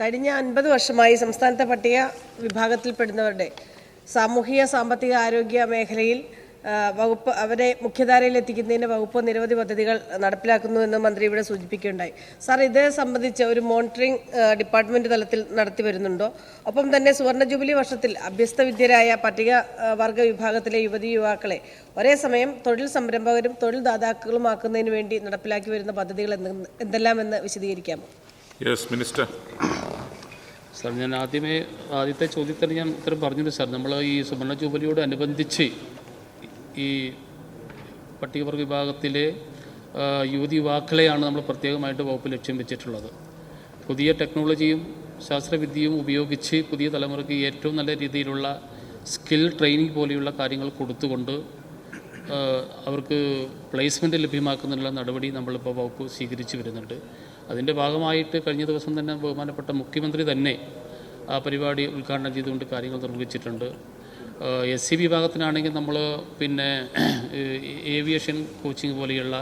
കഴിഞ്ഞ അൻപത് വർഷമായി സംസ്ഥാനത്തെ പട്ടിക വിഭാഗത്തിൽപ്പെടുന്നവരുടെ സാമൂഹിക സാമ്പത്തിക ആരോഗ്യ മേഖലയിൽ വകുപ്പ് അവരെ മുഖ്യധാരയിൽ എത്തിക്കുന്നതിന് വകുപ്പ് നിരവധി പദ്ധതികൾ നടപ്പിലാക്കുന്നു എന്ന് മന്ത്രി ഇവിടെ സൂചിപ്പിക്കുകയുണ്ടായി. സാർ ഇത് സംബന്ധിച്ച് ഒരു മോണിറ്ററിംഗ് ഡിപ്പാർട്ട്മെന്റ് തലത്തിൽ നടത്തി വരുന്നുണ്ടോ? ഒപ്പം തന്നെ സുവർണ ജൂബിലി വർഷത്തിൽ അഭ്യസ്ത വിദ്യരായ പട്ടിക വർഗ വിഭാഗത്തിലെ യുവതി യുവാക്കളെ ഒരേ സമയം തൊഴിൽ സംരംഭകരും തൊഴിൽ ദാതാക്കളുമാക്കുന്നതിന് വേണ്ടി നടപ്പിലാക്കി വരുന്ന പദ്ധതികൾ എന്ത് എന്തെല്ലാമെന്ന് വിശദീകരിക്കാമോ? യെസ് മിനിസ്റ്റർ സാർ ഞാൻ ആദ്യമേ ആദ്യത്തെ ചോദ്യത്തിന് ഞാൻ ഉത്തരം പറഞ്ഞിട്ടുണ്ട് സാർ. നമ്മൾ ഈ സുവർണ ജൂബിലിയോട് അനുബന്ധിച്ച് ഈ പട്ടികവർഗ വിഭാഗത്തിലെ യുവതി യുവാക്കളെയാണ് നമ്മൾ പ്രത്യേകമായിട്ട് വകുപ്പ് ലക്ഷ്യം വെച്ചിട്ടുള്ളത്. പുതിയ ടെക്നോളജിയും ശാസ്ത്രവിദ്യയും ഉപയോഗിച്ച് പുതിയ തലമുറയ്ക്ക് ഏറ്റവും നല്ല രീതിയിലുള്ള സ്കിൽ ട്രെയിനിങ് പോലെയുള്ള കാര്യങ്ങൾ കൊടുത്തുകൊണ്ട് അവർക്ക് പ്ലേസ്മെന്റ് ലഭ്യമാക്കുന്നതിനുള്ള നടപടി നമ്മളിപ്പോൾ വകുപ്പ് സ്വീകരിച്ചു വരുന്നുണ്ട്. അതിന്റെ ഭാഗമായിട്ട് കഴിഞ്ഞ ദിവസം തന്നെ ബഹുമാനപ്പെട്ട മുഖ്യമന്ത്രി തന്നെ ആ പരിപാടി ഉദ്ഘാടനം ചെയ്തുകൊണ്ട് കാര്യങ്ങൾ നിർവഹിച്ചിട്ടുണ്ട്. എസ് സി വിഭാഗത്തിനാണെങ്കിൽ നമ്മൾ പിന്നെ ഏവിയേഷൻ കോച്ചിങ് പോലെയുള്ള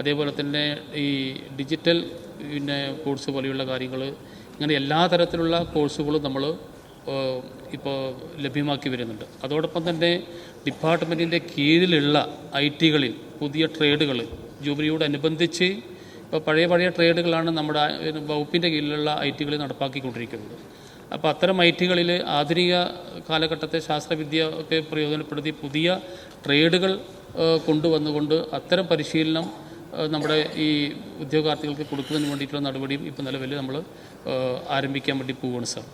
അതേപോലെ തന്നെ ഈ ഡിജിറ്റൽ പിന്നെ കോഴ്സ് പോലെയുള്ള കാര്യങ്ങൾ ഇങ്ങനെ എല്ലാ തരത്തിലുള്ള കോഴ്സുകളും നമ്മൾ ഇപ്പോൾ ലഭ്യമാക്കി വരുന്നുണ്ട്. അതോടൊപ്പം തന്നെ ഡിപ്പാർട്ട്മെന്റിന്റെ കീഴിലുള്ള ഐ ടികളിൽ പുതിയ ട്രേഡുകൾ ജൂബിലിയോടനുബന്ധിച്ച് ഇപ്പോൾ പഴയ പഴയ ട്രേഡുകളാണ് നമ്മുടെ വകുപ്പിന്റെ കീഴിലുള്ള ഐ ടികളിൽ നടപ്പാക്കിക്കൊണ്ടിരിക്കുന്നത്. അപ്പോൾ അത്തരം ഐ ടികളിൽ ആധുനിക കാലഘട്ടത്തെ ശാസ്ത്രവിദ്യ ഒക്കെ പ്രയോജനപ്പെടുത്തി പുതിയ ട്രേഡുകൾ കൊണ്ടുവന്നുകൊണ്ട് അത്തരം പരിശീലനം നമ്മുടെ ഈ ഉദ്യോഗാർത്ഥികൾക്ക് കൊടുക്കുന്നതിന് വേണ്ടിയിട്ടുള്ള നടപടിയും ഇപ്പോൾ നിലവിൽ നമ്മൾ ആരംഭിക്കാൻ വേണ്ടി പോവുകയാണ് സാർ.